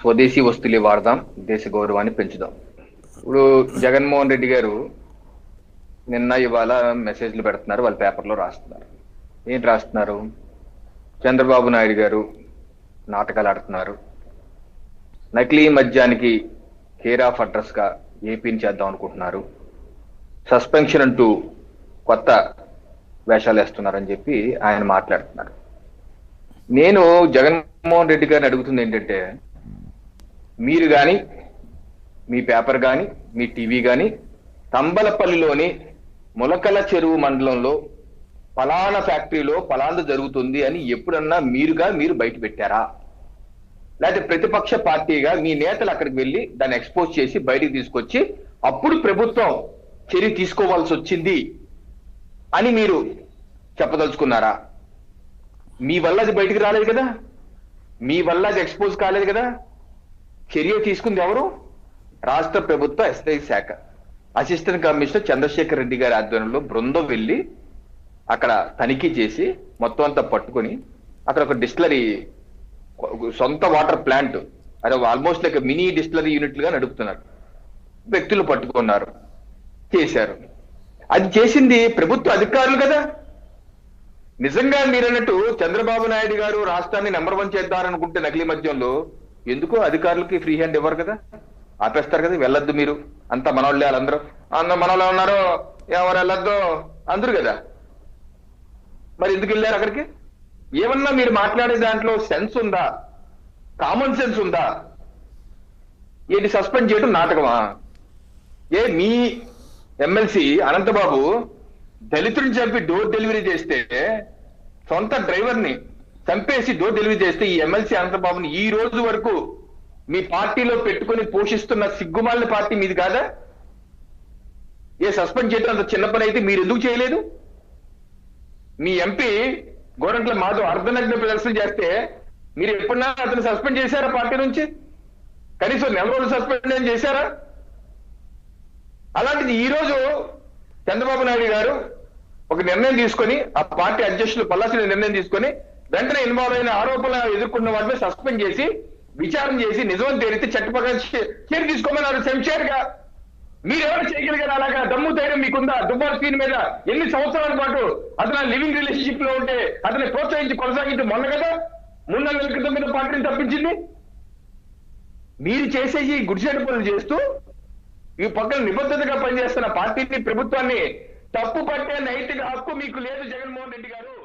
స్వదేశీ వస్తువులు వాడదాం దేశ గౌరవాన్ని పెంచుదాం. ఇప్పుడు జగన్మోహన్ రెడ్డి గారు నిన్న ఇవాళ మెసేజ్లు పెడుతున్నారు వాళ్ళ పేపర్లో రాస్తున్నారు. ఏంటి రాస్తున్నారు? చంద్రబాబు నాయుడు గారు నాటకాలు ఆడుతున్నారు. నకిలీ మద్యానికి కేర్ ఆఫ్ అడ్రస్గా ఏపీని చేద్దాం అనుకుంటున్నారు. సస్పెన్షన్ అంటూ కొత్త వేషాలు వేస్తున్నారని చెప్పి ఆయన మాట్లాడుతున్నారు. నేను జగన్మోహన్ రెడ్డి గారిని అడుగుతుంది ఏంటంటే మీరు కానీ మీ పేపర్ కానీ మీ టీవీ కానీ తంబలపల్లిలోని ములకల చెరువు మండలంలో పలానా ఫ్యాక్టరీలో పలాందు జరుగుతుంది అని ఎప్పుడన్నా మీరుగా మీరు బయట పెట్టారా? లేకపోతే ప్రతిపక్ష పార్టీగా మీ నేతలు అక్కడికి వెళ్ళి దాన్ని ఎక్స్పోజ్ చేసి బయటికి తీసుకొచ్చి అప్పుడు ప్రభుత్వం చర్య తీసుకోవాల్సి వచ్చింది అని మీరు చెప్పదలుచుకున్నారా? మీ వల్ల అది బయటికి రాలేదు కదా? మీ వల్ల అది ఎక్స్పోజ్ కాలేదు కదా? చర్య తీసుకుంది ఎవరు? రాష్ట్ర ప్రభుత్వ ఎస్ఐ శాఖ. అసిస్టెంట్ కమిషనర్ చంద్రశేఖర్ రెడ్డి గారి ఆధ్వర్యంలో బృందం వెళ్ళి అక్కడ తనిఖీ చేసి మొత్తం అంతా పట్టుకొని అక్కడ ఒక డిస్టిలరీ సొంత వాటర్ ప్లాంట్ అదే ఆల్మోస్ట్ లైక్ మినీ డిస్టిలరీ యూనిట్లుగా నడుపుతున్నారు. వ్యక్తులు పట్టుకున్నారు చేశారు. అది చేసింది ప్రభుత్వ అధికారులు కదా. నిజంగా మీరన్నట్టు చంద్రబాబు నాయుడు గారు రాష్ట్రాన్ని నెంబర్ వన్ చేద్దారనుకుంటే నకిలీ మద్యంలో ఎందుకో అధికారులకి ఫ్రీ హ్యాండ్ ఇవ్వరు కదా? ఆపేస్తారు కదా వెళ్ళొద్దు మీరు. అంతా మనోళ్ళే వాళ్ళందరూ. అంత మనోళ్ళు ఉన్నారో ఎవరు వెళ్ళొద్దు? అందరు కదా. మరి ఎందుకు వెళ్ళారు అక్కడికి? ఏమన్నా మీరు మాట్లాడే దాంట్లో సెన్స్ ఉందా? కామన్ సెన్స్ ఉందా? ఏంటి సస్పెండ్ చేయడం నాటకమా? ఏ మీ ఎమ్మెల్సీ అనంతబాబు దళితుడిని చంపి డోర్ డెలివరీ చేస్తే సొంత డ్రైవర్ని చంపేసి డో డెలివరీ చేస్తే ఈ ఎమ్మెల్సీ అనంతబాబుని ఈ రోజు వరకు మీ పార్టీలో పెట్టుకొని పోషిస్తున్న సిగ్గుమాలిన పార్టీ మీది కాదా? ఏ సస్పెండ్ చేయడం అంత చిన్న పని అయితే మీరు ఎందుకు చేయలేదు? మీ ఎంపీ గోరంట్ల మాధవ్ అర్ధనగ్న ప్రదర్శన చేస్తే మీరు ఎప్పుడన్నా అతను సస్పెండ్ చేశారా పార్టీ నుంచి? కనీసం నెల రోజులు సస్పెండ్ ఏం చేశారా? అలాంటిది ఈ రోజు చంద్రబాబు నాయుడు గారు ఒక నిర్ణయం తీసుకొని ఆ పార్టీ అధ్యక్షులు పల్లాసిన నిర్ణయం తీసుకొని వెంటనే ఇన్వాల్వ్ అయిన ఆరోపణలు ఎదుర్కొన్న వాటిని సస్పెండ్ చేసి విచారణ చేసి నిజం తేలితే చట్ట ప్రకారం చర్య తీసుకోమన్నారు సెంచర్గా. మీరు ఎవరు చేయగలిగారు అలాగా దమ్ము ధైర్యం మీకుందా? దుబ్బార్ స్క్రీన్ మీద ఎన్ని సంవత్సరాల పాటు అతను లివింగ్ రిలేషన్షిప్లో ఉంటే అతన్ని ప్రోత్సహించి కొనసాగించి మొన్న కదా? మూడు నెలల క్రితం మీద పార్టీని తప్పించింది. మీరు చేసే ఈ గుడిసెడు పనులు చేస్తూ ఈ పక్కన నిబద్ధతగా పనిచేస్తున్న పార్టీని ప్రభుత్వాన్ని తప్పు పట్టే నైతిక హక్కు మీకు లేదు జగన్మోహన్ రెడ్డి గారు.